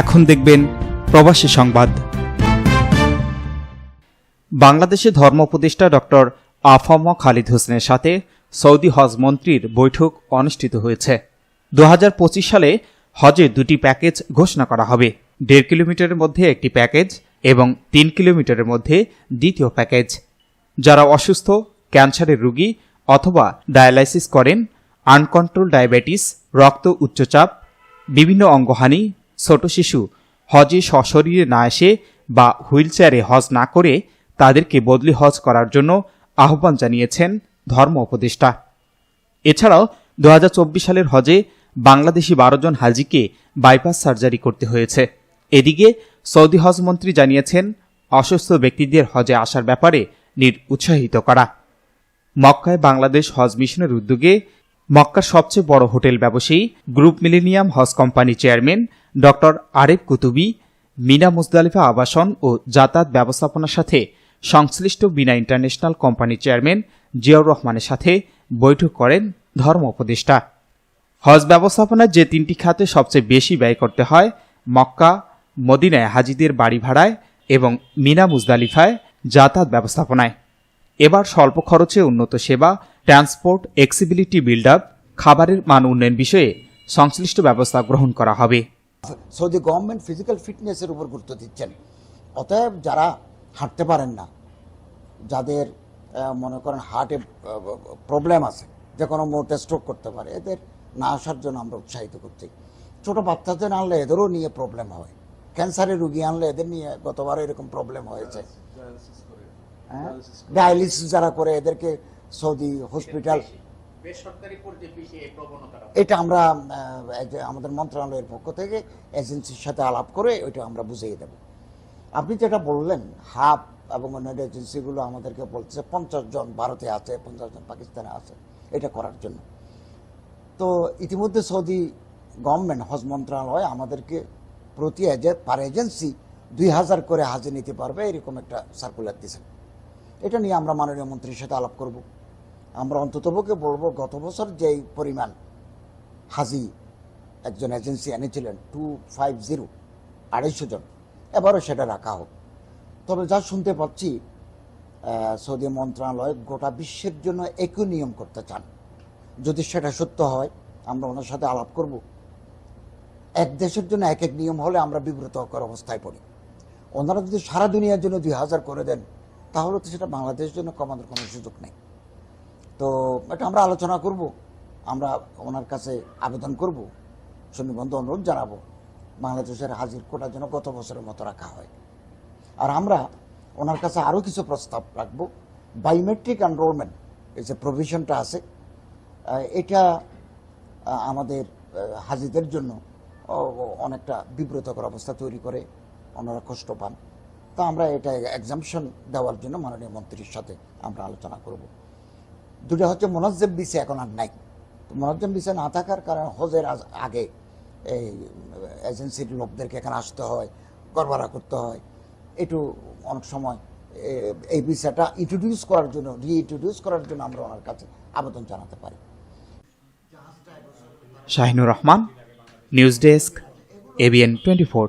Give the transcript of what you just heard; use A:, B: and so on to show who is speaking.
A: এখন দেখবেন প্রবাসী সংবাদ। বাংলাদেশে ধর্ম উপদেষ্টা ডক্টর আফম খালিদ হোসেনের সাথে সৌদি হজ মন্ত্রীর বৈঠক অনুষ্ঠিত হয়েছে। দু হাজার পঁচিশ সালে হজে দুটি প্যাকেজ ঘোষণা করা হবে। দেড় কিলোমিটারের মধ্যে একটি প্যাকেজ এবং তিন কিলোমিটারের মধ্যে দ্বিতীয় প্যাকেজ। যারা অসুস্থ, ক্যান্সারের রোগী অথবা ডায়ালাইসিস করেন, আনকন্ট্রোল ডায়াবেটিস, রক্ত উচ্চচাপ, বিভিন্ন অঙ্গহানি ছোট শিশু হজে সশরীরে না এসে বা হুইলচেয়ারে হজ না করে তাদেরকে বদলি হজ করার জন্য আহ্বান জানিয়েছেন ধর্ম উপদেষ্টা। এছাড়াও দু হাজার চব্বিশ সালের হজে বাংলাদেশি বারো জন হাজিকে বাইপাস সার্জারি করতে হয়েছে। এদিকে সৌদি হজ মন্ত্রী জানিয়েছেন, অসুস্থ ব্যক্তিদের হজে আসার ব্যাপারে নির উৎসাহিত করা। মক্কায় বাংলাদেশ হজ মিশনের উদ্যোগে মক্কার সবচেয়ে বড় হোটেল ব্যবসায়ী গ্রুপ মিলেনিয়াম হজ company chairman doctor Aref Qutubi, Mina Muzdalifah আবাসন ও যাতায়াত ব্যবস্থাপনার সাথে সংশ্লিষ্ট Bina international company chairman Ziaur রহমানের সাথে বৈঠক করেন ধর্ম উপদেষ্টা। হজ ব্যবস্থাপনায় যে তিনটি খাতে সবচেয়ে বেশি ব্যয় করতে হয় মক্কা, মদিনায় হাজিদের বাড়ি ভাড়ায় এবং মিনা মুজদালিফায় যাতায়াত ব্যবস্থাপনায়। এবার স্বল্প খরচে উন্নত সেবা ট্রান্সপোর্ট এক্সিবিলিটি বিল্ড আপ খাবারের মান উন্নয়ন বিষয়ে সংশ্লিষ্ট ব্যবস্থা গ্রহণ করা হবে।
B: সৌদি গভর্নমেন্ট ফিজিক্যাল ফিটনেসের উপর গুরুত্ব দিচ্ছেন। অতএব যারা হাঁটতে পারেন না যাদের মনে করেন হার্টে প্রবলেম আছে যে কোনো মুহূর্তে স্ট্রোক করতে পারে এদের না আসার জন্য আমরা উৎসাহিত করছি। ছোট বাচ্চাদের আনলে এদেরও নিয়ে প্রবলেম হয়। ক্যান্সারের রুগী আনলে এদের নিয়ে গতবার এরকম প্রবলেম হয়েছে। ডায়ালিসিস যারা করে এদেরকে সৌদি হসপিটাল। এটা আমরা আমাদের মন্ত্রণালয়ের পক্ষ থেকে এজেন্সির সাথে আলাপ করে ওইটা আমরা বুঝিয়ে দেব। আপনি যেটা বললেন হাব এবং অন্যান্য এজেন্সিগুলো আমাদেরকে বলছে পঞ্চাশ জন ভারতে আছে পঞ্চাশ জন পাকিস্তানে আছে এটা করার জন্য। তো ইতিমধ্যে সৌদি গভর্নমেন্ট হজ মন্ত্রণালয় আমাদেরকে প্রতি এজে- পার এজেন্সি দুই হাজার করে হাজির নিতে পারবে এরকম একটা সার্কুলার দিয়েছেন এটা নিয়ে আমরা মাননীয় মন্ত্রীর সাথে আলাপ করব। আমরা অন্ততপক্ষে বলব গত বছর যেই পরিমাণ হাজি একজন এজেন্সি এনেছিলেন টু ফাইভ জিরো আড়াইশো জন, এবারও সেটা রাখা হোক। তবে যা শুনতে পাচ্ছি সৌদি মন্ত্রণালয় গোটা বিশ্বের জন্য একই নিয়ম করতে চান। যদি সেটা সত্য হয়, আমরা ওনার সাথে আলাপ করব। এক দেশের জন্য এক এক নিয়ম হলে আমরা বিব্রতকর অবস্থায় পড়ি। ওনারা যদি সারা দুনিয়ার জন্য দুই হাজার করে দেন, তাহলে তো সেটা বাংলাদেশের জন্য কমানোর কোনো সুযোগ নেই। তো এটা আমরা আলোচনা করব। আমরা ওনার কাছে আবেদন করব। সুনিবন্ধ অনুরোধ জানাব। বাংলাদেশের হাজির কোটা যেন গত বছরের মতো রাখা হয়। আর আমরা ওনার কাছে আরও কিছু প্রস্তাব রাখব। বায়োমেট্রিক এনরোলমেন্ট এই যে প্রভিশনটা আছে এটা আমাদের হাজিদের জন্য অনেকটা বিব্রতকর অবস্থা তৈরি করে ওনারা কষ্ট পান। তা আমরা এটা এক্সামশন দেওয়ার জন্য মাননীয় মন্ত্রীর সাথে আমরা আলোচনা করব। দুটা হচ্ছে মোনাজ্জেব বিসি এখন আর নাই। মোনাজ্জেব বিসি না থাকার কারণে হজের আগে এই এজেন্সির লোকদেরকে এখানে আসতে হয় গড়বাড়া করতে হয়। একটু অনেক সময় এই বিষয়টা ইন্ট্রোডিউস করার জন্য রিইন্ট্রোডিউস করার জন্য আমরা ওনার কাছে আবেদন জানাতে পারি।
A: Shahinur Rahman news desk ABN twenty four.